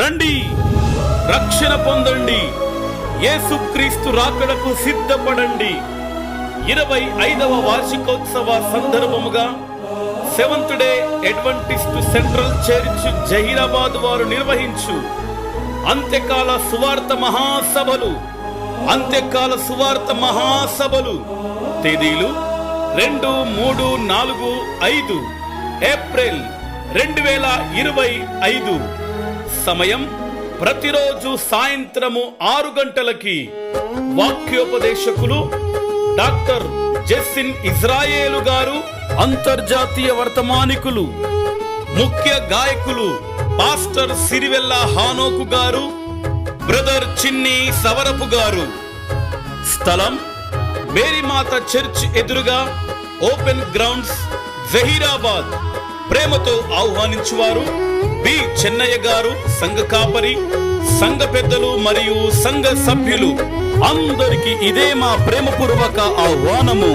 రండి రక్షణ పొందండి. యేసుక్రీస్తు రాకడకు సిద్ధపడండి. ఇరవై ఐదవ వార్షికోత్సవ సందర్భముగా seventh day adventist central church Zaheerabad వారు నిర్వహించు. అంత్యకాల సువార్త మహాసభలు అంత్యకాల సువార్త మహాసభలు. తేదీలు రెండు మూడు నాలుగు ఐదు. ఏప్రిల్ రెండు వేల ఇరవై ఐదు. సమయం ప్రతిరోజు సాయంత్రము ఆరు గంటలకి వాక్యోపదేశకులు డాక్టర్ జెస్సిన్ ఇజ్రాయేలు గారు అంతర్జాతీయ వర్తమానికులు ముఖ్య గాయకులు పాస్టర్ సిరివెల్ల హానోకు గారు బ్రదర్ చిన్ని సవరపు గారు. స్థలం మేరీమాత చర్చ్ ఎదురుగా ఓపెన్ గ్రౌండ్స్ జహీరాబాద్. ప్రేమతో ఆహ్వానించువారు. చెన్నయ్య గారు సంఘ కాపరి సంఘ పెద్దలు మరియు సంఘ సభ్యులు. అందరికి ఇదే మా ప్రేమపూర్వక ఆహ్వానము.